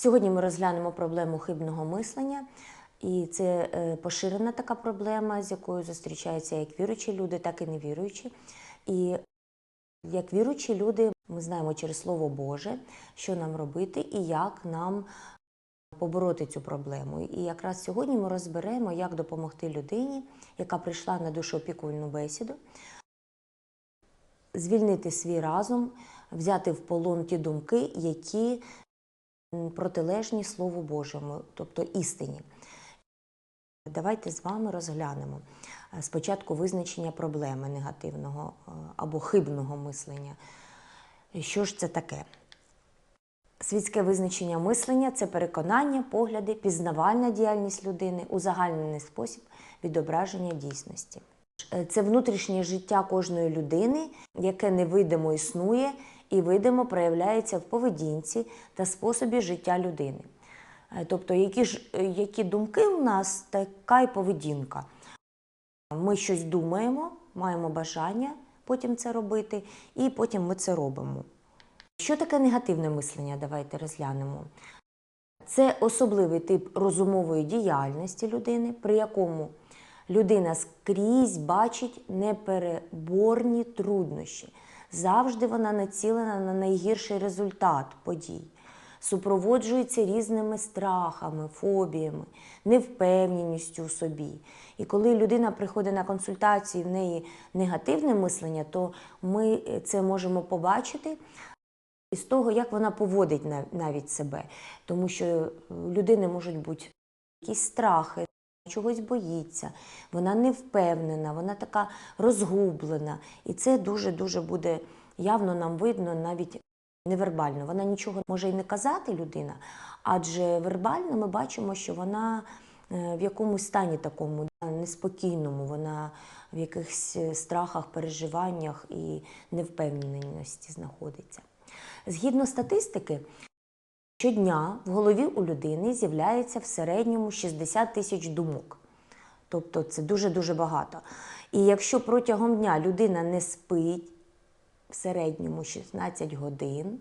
Сьогодні ми розглянемо проблему хибного мислення, і це е, поширена така проблема, з якою зустрічаються як віруючі люди, так і невіруючі. І як віруючі люди, ми знаємо через Слово Боже, що нам робити і як нам побороти цю проблему. І якраз сьогодні ми розберемо, як допомогти людині, яка прийшла на душоопікувальну бесіду, звільнити свій разум, взяти в полон ті думки, які протилежні Слову Божому, тобто істині. Давайте з вами розглянемо е, спочатку визначення проблеми негативного е, або хибного мислення. Що ж це таке? Світське визначення мислення це переконання, погляди, пізнавальна діяльність людини, узагальнений спосіб відображення дійсності. Е, Це внутрішнє життя кожної людини, яке невидимо існує і видимо проявляється в поведінці та способі життя людини. Е, Тобто, які ж е, які думки у нас, така й поведінка. Ми щось думаємо, маємо бажання потім це робити, і потім ми це робимо. Що таке негативне мислення? Давайте розглянемо. Це особливий тип розумової діяльності людини, при якому людина скрізь бачить непереборні труднощі. Завжди вона націлена на найгірший результат подій, супроводжується різними страхами, фобіями, невпевненістю у собі. І коли людина приходить на консультацію, в неї негативне мислення, то ми це можемо побачити із того, як вона поводить нав- навіть себе. Тому що людини можуть бути якісь страхи, чогось боїться, вона не впевнена, вона така розгублена. І це дуже-дуже буде явно нам видно навіть невербально. Вона нічого може й не казати людина, адже вербально ми бачимо, що вона е, в якомусь стані такому неспокійному, вона в якихось е, страхах, переживаннях і невпевненості знаходиться. Згідно статистики, щодня в голові у людини з'являється в середньому 60 тисяч думок. Тобто це дуже-дуже багато. І якщо протягом дня людина не спить в середньому 16 годин,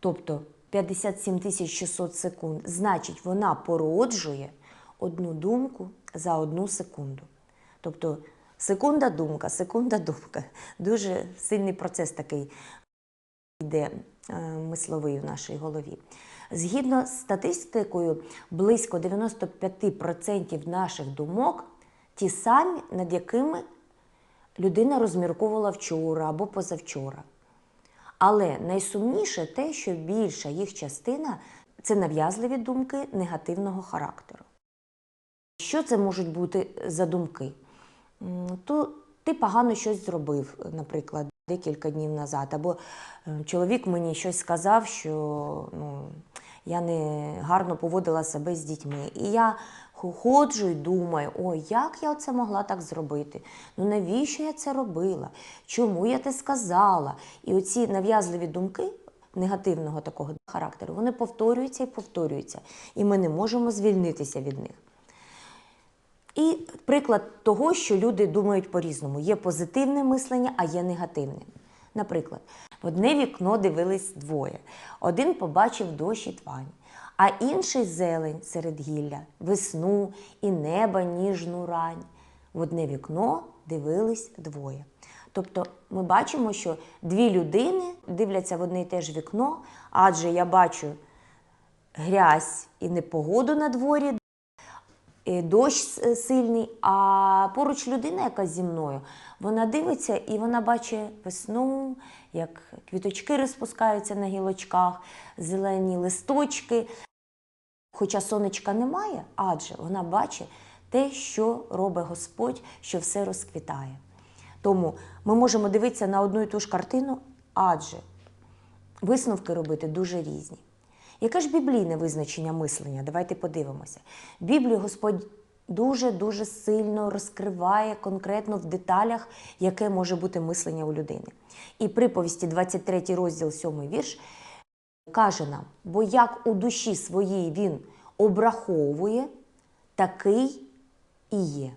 тобто 57 тисяч 600 секунд, значить вона породжує одну думку за одну секунду. Тобто секунда думка, секунда думка. Дуже сильний процес такий йде е, мисловий в нашій голові. Згідно з статистикою, близько 95% наших думок ті самі, над якими людина розмірковувала вчора або позавчора. Але найсумніше те, що більша їх частина це нав'язливі думки негативного характеру. Що це можуть бути за думки? То ти погано щось зробив, наприклад, декілька днів назад, або е, чоловік мені щось сказав, що ну, я не гарно поводила себе з дітьми. І я ходжу і думаю, ой, як я це могла так зробити? Ну навіщо я це робила? Чому я це сказала? І оці нав'язливі думки негативного такого характеру, вони повторюються і повторюються. І ми не можемо звільнитися від них. І приклад того, що люди думають по-різному. Є позитивне мислення, а є негативне. Наприклад, в одне вікно дивились двоє. Один побачив дощ і твань, а інший зелень серед гілля, весну і неба ніжну рань. В одне вікно дивились двоє. Тобто ми бачимо, що дві людини дивляться в одне і те ж вікно, адже я бачу грязь і непогоду на дворі, дощ сильний, а поруч людина, яка зі мною, вона дивиться і вона бачить весну, як квіточки розпускаються на гілочках, зелені листочки. Хоча сонечка немає, адже вона бачить те, що робить Господь, що все розквітає. Тому ми можемо дивитися на одну і ту ж картину, адже висновки робити дуже різні. Яке ж біблійне визначення мислення? Давайте подивимося. В Біблії Господь дуже-дуже сильно розкриває конкретно в деталях, яке може бути мислення у людини. І приповісті 23 розділ 7 вірш каже нам: бо як у душі своїй він обраховує, такий і є.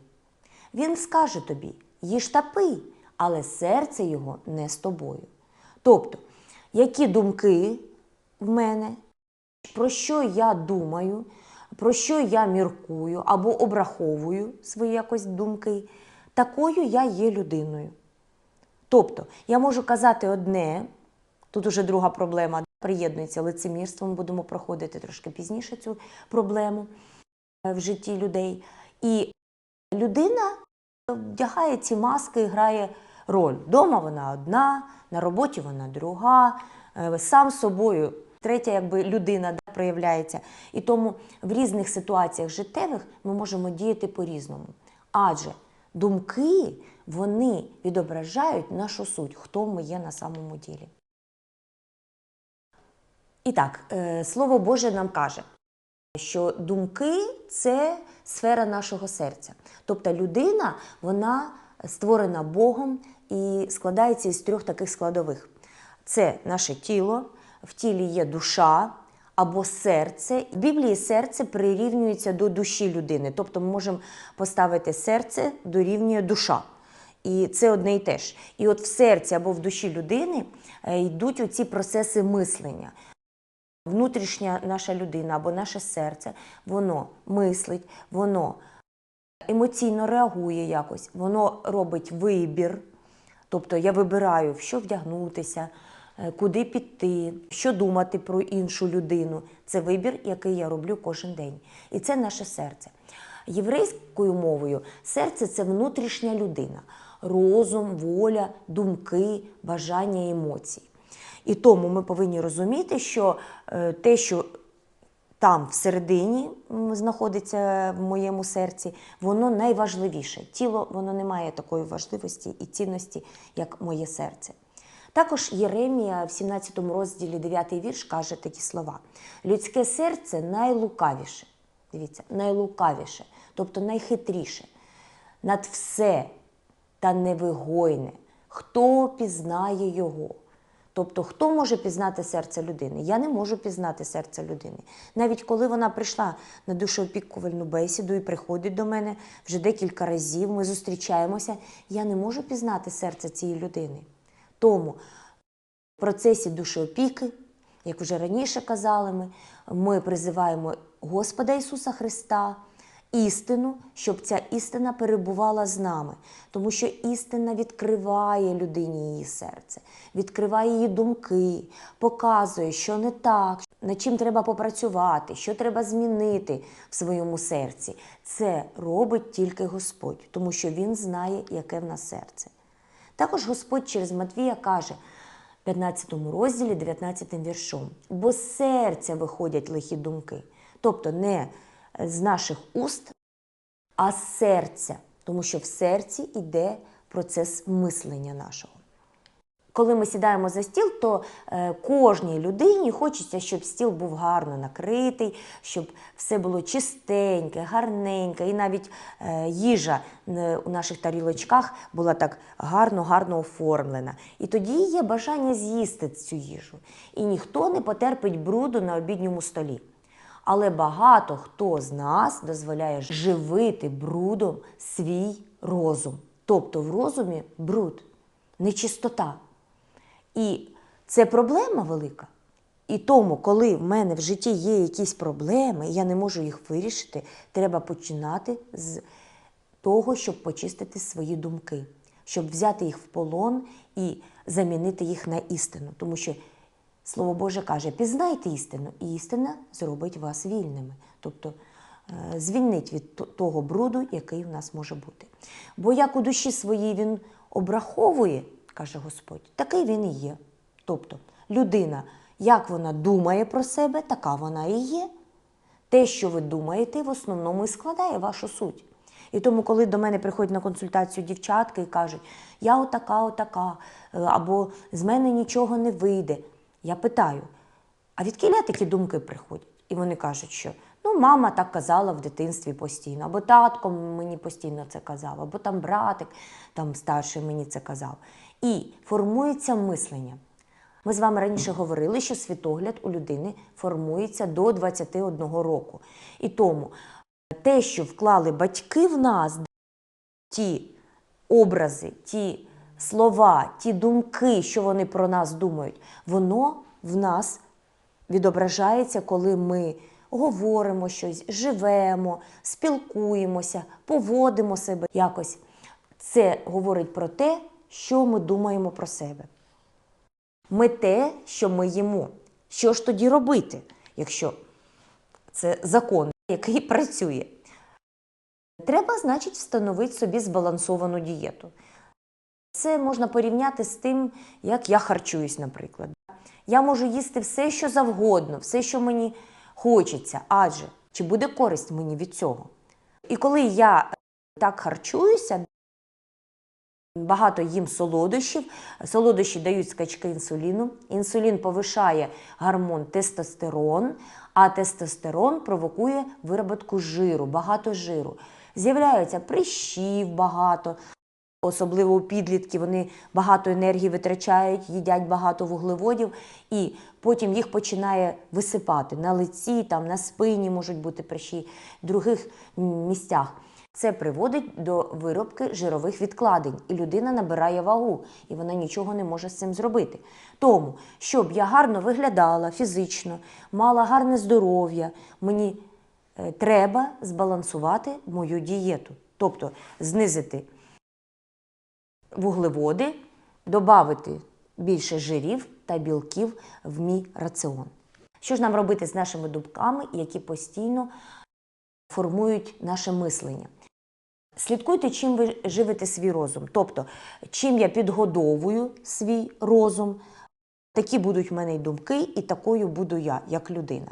Він скаже тобі: їж та пий, але серце його не з тобою. Тобто, які думки в мене, про що я думаю, про що я міркую або обраховую свої якось думки, такою я є людиною. Тобто, я можу казати одне, тут уже друга проблема приєднується лицемірством, будемо проходити трошки пізніше цю проблему е, в житті людей. І людина вдягає ці маски і грає роль. Дома вона одна, на роботі вона друга, е, сам собою третя якби людина да, проявляється. І тому в різних ситуаціях життєвих ми можемо діяти по-різному. Адже думки вони відображають нашу суть, хто ми є на самому ділі. І так, е, Слово Боже нам каже, що думки це сфера нашого серця. Тобто людина, вона створена Богом і складається із трьох таких складових: це наше тіло, в тілі є душа або серце. В Біблії серце прирівнюється до душі людини. Тобто ми можемо поставити серце дорівнює душа. І це одне і те ж. І от в серці або в душі людини е, йдуть оці процеси мислення. Внутрішня наша людина або наше серце, воно мислить, воно емоційно реагує якось, воно робить вибір. Тобто я вибираю, в що вдягнутися, куди піти, що думати про іншу людину. Це вибір, який я роблю кожен день. І це наше серце. Єврейською мовою серце це внутрішня людина, розум, воля, думки, бажання, емоції. І тому ми повинні розуміти, що е, те, що там всередині знаходиться в моєму серці, воно найважливіше. Тіло воно не має такої важливості і цінності, як моє серце. Також Єремія в 17 розділі 9 вірш каже такі слова: людське серце найлукавіше. Дивіться, найлукавіше, тобто найхитріше, над все та невигойне. Хто пізнає його? Тобто, хто може пізнати серце людини? Я не можу пізнати серце людини. Навіть коли вона прийшла на душоопікувальну бесіду і приходить до мене вже декілька разів, ми зустрічаємося, я не можу пізнати серце цієї людини. Тому в процесі душоопіки, як вже раніше казали ми, ми призиваємо Господа Ісуса Христа, істину, щоб ця істина перебувала з нами. Тому що істина відкриває людині її серце, відкриває її думки, показує, що не так, над чим треба попрацювати, що треба змінити в своєму серці. Це робить тільки Господь, тому що Він знає, яке в нас серце. Також Господь через Матвія каже 15 розділі, 19 віршом, бо з серця виходять лихі думки. Тобто не з наших уст, а з серця, тому що в серці йде процес мислення нашого. Коли ми сідаємо за стіл, то е, кожній людині хочеться, щоб стіл був гарно накритий, щоб все було чистеньке, гарненьке, і навіть е, їжа е, у наших тарілочках була так гарно, гарно оформлена. І тоді є бажання з'їсти цю їжу. І ніхто не потерпить бруду на обідньому столі. Але багато хто з нас дозволяє живити брудом свій розум. Тобто в розумі бруд, нечистота. І це проблема велика. І тому, коли в мене в житті є якісь проблеми, я не можу їх вирішити, треба починати з того, щоб почистити свої думки, щоб взяти їх в полон і замінити їх на істину. Тому що Слово Боже каже: пізнайте істину, і істина зробить вас вільними. Тобто е, звільнить від того бруду, який в нас може бути. Бо як у душі своїй він обраховує, каже Господь, такий він і є. Тобто, людина, як вона думає про себе, така вона і є. Те, що ви думаєте, в основному і складає вашу суть. І тому, коли до мене приходять на консультацію дівчатки і кажуть, я отака, отака, е, або з мене нічого не вийде, я питаю, а від такі думки приходять? І вони кажуть, що ну, мама так казала в дитинстві постійно, або татко мені постійно це казав, або там братик там старший мені це казав. І формується мислення. Ми з вами раніше говорили, що світогляд у людини формується до 21 року. І тому те, що вклали батьки в нас, ті образи, ті слова, ті думки, що вони про нас думають, воно в нас відображається, коли ми говоримо щось, живемо, спілкуємося, поводимо себе якось. Це говорить про те, що ми думаємо про себе. Ми те, що ми їмо. Що ж тоді робити, якщо це закон, який працює? Треба, значить, встановити собі збалансовану дієту. Це можна порівняти з тим, як я харчуюсь, наприклад. Я можу їсти все, що завгодно, все, що мені хочеться, адже чи буде користь мені від цього? І коли я так харчуюся, багато їм солодощів, солодощі дають скачки інсуліну. Інсулін повишає гормон тестостерон, а тестостерон провокує вироботку жиру, багато жиру. З'являються прищів багато, особливо у підлітків, вони багато енергії витрачають, їдять багато вуглеводів, і потім їх починає висипати на лиці, там, на спині можуть бути прищі, в других місцях. Це приводить до виробки жирових відкладень, і людина набирає вагу, і вона нічого не може з цим зробити. Тому, щоб я гарно виглядала фізично, мала гарне здоров'я, мені е, треба збалансувати мою дієту, тобто знизити вуглеводи, додати більше жирів та білків в мій раціон. Що ж нам робити з нашими думками, які постійно формують наше мислення? Слідкуйте, чим ви живете свій розум. Тобто, чим я підгодовую свій розум, такі будуть в мене й думки, і такою буду я, як людина.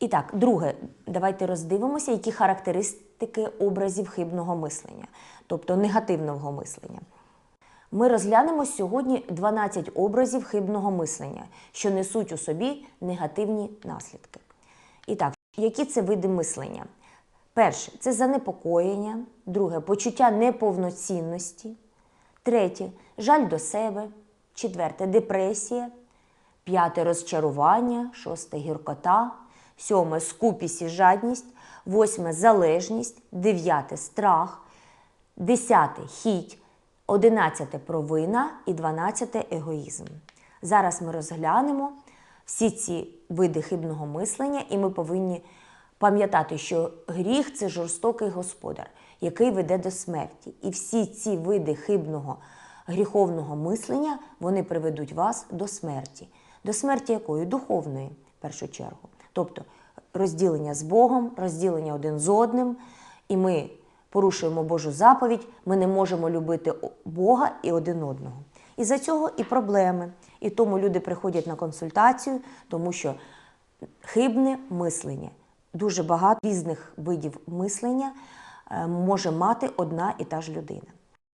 І так, друге, давайте роздивимося, які характеристики образів хибного мислення, тобто негативного мислення. Ми розглянемо сьогодні 12 образів хибного мислення, що несуть у собі негативні наслідки. І так, які це види мислення? Перше це занепокоєння, друге почуття неповноцінності, третє жаль до себе, четверте депресія, п'яте розчарування, шосте гіркота, сьоме скупість і жадність, восьме залежність, дев'яте страх, десяте хіть, одинадцяте провина. І дванадцяте егоїзм. Зараз ми розглянемо всі ці види хибного мислення, і ми повинні пам'ятати, що гріх це жорстокий господар, який веде до смерті. І всі ці види хибного гріховного мислення вони приведуть вас до смерті. До смерті якої? Духовної, в першу чергу. Тобто розділення з Богом, розділення один з одним, і ми порушуємо Божу заповідь, ми не можемо любити Бога і один одного. І за цього і проблеми. І тому люди приходять на консультацію, тому що хибне мислення. Дуже багато різних видів мислення е, може мати одна і та ж людина.